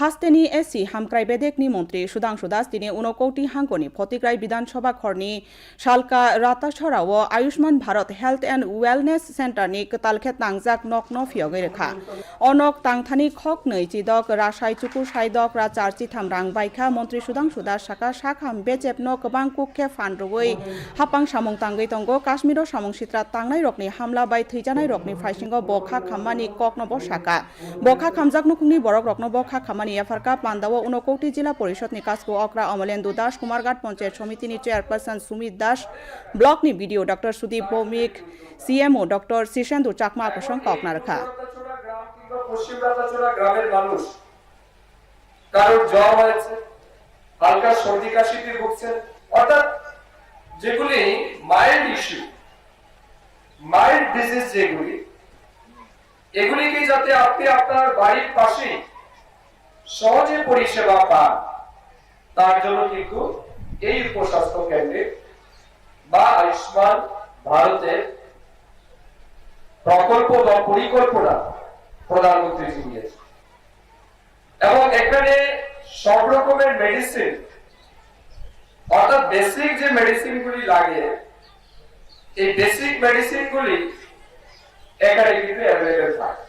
হাস্তেনি AC, হামক্রাই বেদেকনি মন্ত্রী সুধাংশু দাস তিনি উনকৌটি হাঙ্গনি ফতিক্রাই বিধানসভা খরনি শালকা রাতা ছড়াও Ayushman Bharat health and wellness centre নি তালখে তাংজাক নক ন ফিয়গে রেখা। অনক তাংথানি খক নৈ চিদক, রাসাই চুকু সাইদক রা চারচি থাম রাং বাইখা মন্ত্রী সুধাংশু দাস শাখা, শাখাম বেচেপ ন কবাং কুক্ষে ফান্ডগৈ হাপাং সামং তাঙ্গৈ তঙ্গ কাশ্মীর সামং সিত্রা তাংনাই রকনি হামলা বাই থৈজানাই রকনি ফাইসিংগ বখা খামানি কক নব শাখা। বখা খামজাক নকুনি বরক রকন বখা খামানি জেলা পরিষদনি কাসকো অকরা অমলেন্দু দাস, কুমারঘাট পঞ্চায়েত সমিতিনি chairperson Sumit Das ব্লকনি BDO doctor Sudip Bhowmik, CMO doctor Shirshendu Chakma প্রসঙ্গ অকনা রাখা রাতাচোরা গ্রাম কিংবা পশ্চিম রাতাচোরা গ্রামের মানুষ, কারোর জ্বর হয়েছে, হালকা সর্দি কাশিতে ভুগছেন, অর্থাৎ যেগুলি মাইল্ড ইস্যু, মাইল্ড ডিজিজ যেগুলি, এগুলিকে যাতে আপনি আপনার বাড়ির পাশে সহজে পরিষেবা পান। তার জন্য কিন্তু এই উপস্বাস্থ্য কেন্দ্রে বা আয়ুষ্মান ভারতের প্রকল্প বা পরিকল্পনা প্রধানমন্ত্রী নিয়েছে এবং এখানে সব রকমের মেডিসিন অর্থাৎ বেসিক যে মেডিসিন গুলি লাগে, এই বেসিক মেডিসিন গুলি এখানে কিন্তু অ্যাভেলেবেল থাকে।